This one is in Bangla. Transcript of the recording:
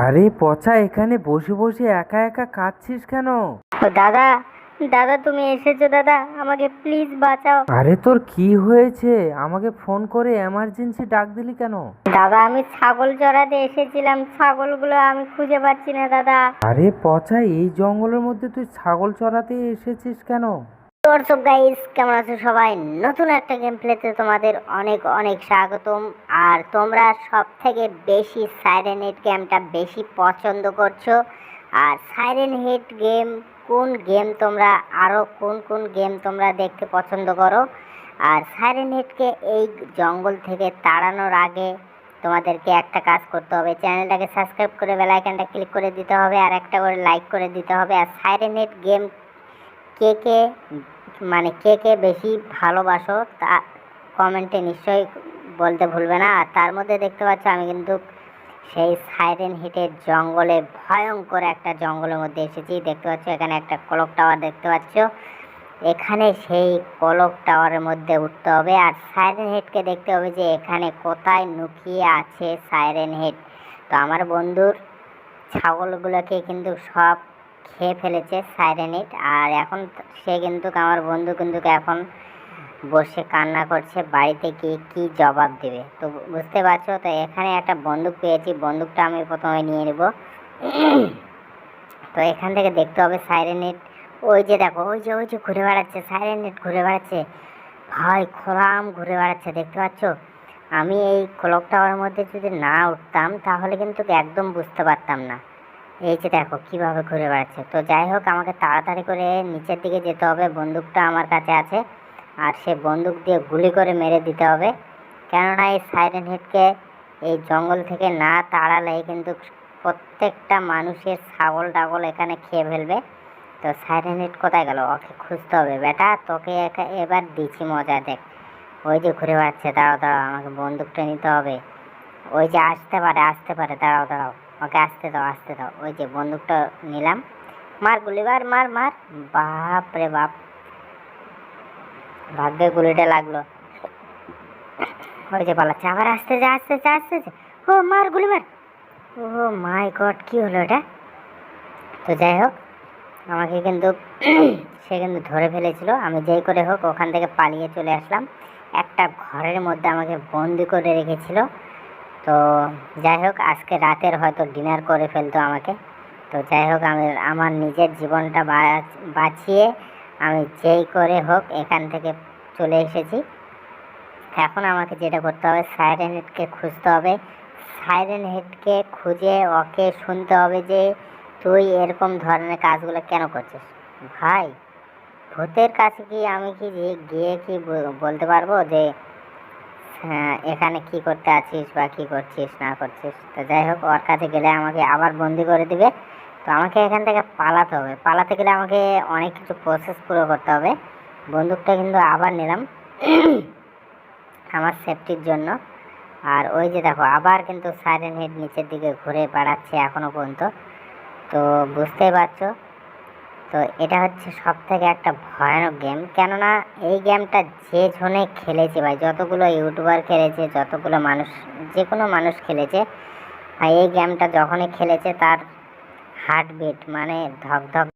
আরে পচা এখানে বসে বসে একা একা কাঁদছিস কেন? ও দাদা দাদা তুমি এসেছ দাদা আমাকে প্লিজ বাঁচাও। আরে তোর কি হয়েছে? আমাকে ফোন করে এমার্জেন্সি ডাক দিলি কেন? দাদা আমি ছাগল চড়াতে এসেছিলাম ছাগলগুলো আমি খুঁজে পাচ্ছি না দাদা। আরে পচা এই জঙ্গলের মধ্যে তুই ছাগল চড়াতে এসেছিস কেন? দর্শক গাইস কেমন আছো সবাই? নতুন একটা গেম প্লেতে তোমাদের অনেক অনেক স্বাগতম। আর তোমরা সব থেকে বেশি সাইরেন হিট গেমটা বেশি পছন্দ করছ। আর সাইরেন হিট গেম কোন গেম তোমরা আরও কোন কোন গেম তোমরা দেখতে পছন্দ করো? আর সাইরেন হিটকে এই জঙ্গল থেকে তাড়ানোর আগে তোমাদেরকে একটা কাজ করতে হবে। চ্যানেলটাকে সাবস্ক্রাইব করে বেল আইকনটা ক্লিক করে দিতে হবে আর একটা করে লাইক করে দিতে হবে। আর সাইরেন হিট গেম কে কে মানে কে কে বেশি ভালোবাসো তা কমেন্টে নিশ্চয়ই বলতে ভুলবে না। আর তার মধ্যে দেখতে পাচ্ছ আমি কিন্তু সেই সাইরেন হিটের জঙ্গলে ভয়ঙ্কর একটা জঙ্গলের মধ্যে এসেছি। দেখতে পাচ্ছ এখানে একটা কলক টাওয়ার দেখতে পাচ্ছ। এখানে সেই কলক টাওয়ারের মধ্যে উঠতে হবে। আর সাইরেন হেডকে দেখতে হবে যে এখানে কোথায় লুকিয়ে আছে সাইরেন হেড তো আমার বন্ধুর ছাগলগুলোকে কিন্তু সব খেয়ে ফেলেছে সাইরেনিট আর এখন সে কিন্তু আমার বন্ধু কিন্তু এখন বসে কান্না করছে, বাড়িতে গিয়ে কি জবাব দেবে? তো বুঝতে পারছ? তো এখানে একটা বন্দুক পেয়েছি, বন্দুকটা আমি প্রথমে নিয়ে নেব। তো এখান থেকে দেখতে হবে সাইরেনিট ওই যে দেখো, ওই যে ওই যে ঘুরে বেড়াচ্ছে সাইরেনিট ঘুরে বেড়াচ্ছে। ভাই, খোলাম ঘুরে বেড়াচ্ছে, দেখতে পাচ্ছ? আমি এই ক্লক টাওয়ারের মধ্যে যদি না উঠতাম, তাহলে কিন্তু একদম বুঝতে পারতাম না। এই যে দেখো, কীভাবে ঘুরে বেড়াচ্ছে। তো যাই হোক, আমাকে তাড়াতাড়ি করে নিচের দিকে যেতে হবে, বন্দুকটা আমার কাছে আছে। আর সে বন্দুক দিয়ে গুলি করে মেরে দিতে হবে। কেননা এই সাইরেন হেডকে এই জঙ্গল থেকে না তাড়ালে কিন্তু প্রত্যেকটা মানুষের ছাগল টাগল এখানে খেয়ে ফেলবে। তো সাইরেন হেড কোথায় গেল? ওকে খুঁজতে হবে। বেটা, তোকে এবার দিচ্ছি, মজা দেখ। ওই যে ঘুরে বেড়াচ্ছে, দাঁড়াও দাঁড়াও, আমাকে বন্দুকটা নিতে হবে। ওই যে আসতে পারে আসতে পারে, দাঁড়াও দাঁড়াও। ওকে আসতে দাও আসতে দাও। ওই যে বন্দুকটা নিলাম। মার গুলি, মার মার মার। বাপ রে বাপ। ভাগ্যে গুলিটা লাগল। ওই যে পালাচ্ছে। আবার আসতে যা আসতে যা, আসতে ও, মার গুলি, মার। ও মাই গড, কি হলো এটা? তো যাই হোক, আমাকে কিন্তু সে কিন্তু ধরে ফেলেছিল। আমি যেই করে হোক ওখান থেকে পালিয়ে চলে আসলাম। একটা ঘরের মধ্যে আমাকে বন্দি করে রেখেছিল। তো যাই হোক, আজকে রাতের হয়তো ডিনার করে ফেলতো আমাকে। তো যাই হোক, আমি, আমার নিজের জীবনটা বাঁচিয়ে আমি যেই করে হোক এখান থেকে চলে এসেছি। এখন আমাকে যেটা করতে হবে সাইরেন হেডকে খুঁজতে হবে। সাইরেন হেডকে খুঁজে ওকে শুনতে হবে যে, তুই এরকম ধরনের কাজগুলো কেন করছিস? ভাই, ভূতের কাছে কি আমি কি গিয়ে কি বলতে পারব যে এখানে কি করতে আছিস বা কি করছিস, না করছিস? তো যাই হোক, ওর কাছে গেলে আমাকে আবার বন্দি করে দিবে। তো আমাকে এখান থেকে পালাতে হবে। পালাতে গেলে আমাকে অনেক কিছু প্রসেস পুরো করতে হবে। বন্দুকটা কিন্তু আবার নিলাম আমার সেফটির জন্য। আর ওই যে দেখো, আবার কিন্তু সাইরেন হেড নিচের দিকে ঘুরে বেড়াচ্ছে এখনও পর্যন্ত। তো বুঝতেই পারছ? তো এটা হচ্ছে সব থেকে একটা ভয়ানক গেম কেননা এই গেমটা যে জনে খেলেছে ভাই, যতগুলো ইউটিউবার খেলেছে, যতগুলো মানুষ যে কোনো মানুষ খেলেছে, ভাই এই গেমটা যখনই খেলেছে তার হার্টবিট মানে ধক ধক